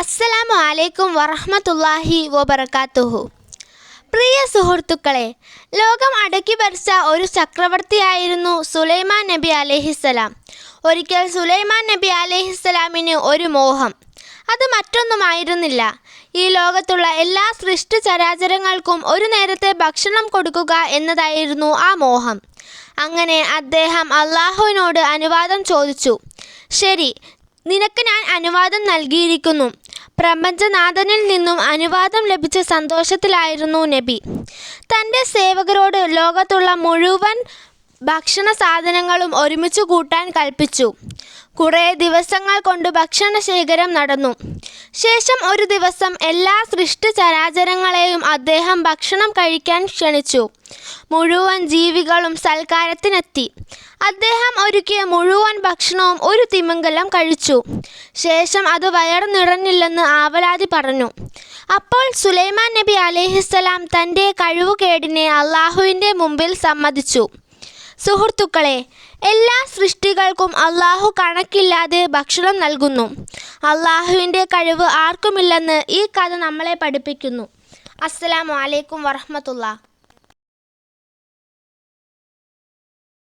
അസ്സലാമു അലൈക്കും വറഹ്മത്തുള്ളാഹി വബറകാതുഹു പ്രിയ സുഹൃത്തുക്കളെ ലോകം അടക്കി ഭരിച്ച ഒരു ചക്രവർത്തിയായിരുന്നു സുലൈമാൻ നബി അലൈഹിസ്സലാം. ഒരിക്കൽ സുലൈമാൻ നബി അലൈഹിസ്സലാമിന് ഒരു മോഹം. അത് മറ്റൊന്നുമായിരുന്നില്ല. ഈ ലോകത്തുള്ള എല്ലാ സൃഷ്ടി ചരാചരങ്ങൾക്കും ഒരു നേരത്തെ ഭക്ഷണം കൊടുക്കുക എന്നതായിരുന്നു ആ മോഹം. അങ്ങനെ അദ്ദേഹം അള്ളാഹുവിനോട് അനുവാദം ചോദിച്ചു. ശരി നിനക്ക് ഞാൻ അനുവാദം നൽകിയിരിക്കുന്നു. പ്രപഞ്ചനാഥനിൽ നിന്നും അനുവാദം ലഭിച്ച സന്തോഷത്തിലായിരുന്നു നബി. തന്റെ സേവകരോട് ലോകത്തുള്ള മുഴുവൻ ഭക്ഷണ സാധനങ്ങളും ഒരുമിച്ച് കൂട്ടാൻ കൽപ്പിച്ചു. കുറേ ദിവസങ്ങൾ കൊണ്ട് ഭക്ഷണ ശേഖരം നടന്നു. ശേഷം ഒരു ദിവസം എല്ലാ സൃഷ്ടി ചരാചരങ്ങളെയും അദ്ദേഹം ഭക്ഷണം കഴിക്കാൻ ക്ഷണിച്ചു. മുഴുവൻ ജീവികളും സൽക്കാരത്തിനെത്തി. അദ്ദേഹം ഒരുക്കിയ മുഴുവൻ ഭക്ഷണവും ഒരു തിമംഗലം കഴിച്ചു. ശേഷം അത് വയറു നിറഞ്ഞില്ലെന്ന് ആവലാതി പറഞ്ഞു. അപ്പോൾ സുലൈമാൻ നബി അലൈഹിസ്സലാം തന്റെ കഴിവുകേടിനെ അള്ളാഹുവിന്റെ മുമ്പിൽ സമ്മതിച്ചു. സുഹൃത്തുക്കളെ എല്ലാ സൃഷ്ടികൾക്കും അള്ളാഹു കണക്കില്ലാതെ ഭക്ഷണം നൽകുന്നു. അള്ളാഹുവിന്റെ കഴിവ് ആർക്കുമില്ലെന്ന് ഈ കഥ നമ്മളെ പഠിപ്പിക്കുന്നു. അസ്സലാമു അലൈക്കും വറഹ്മത്തുള്ളാഹി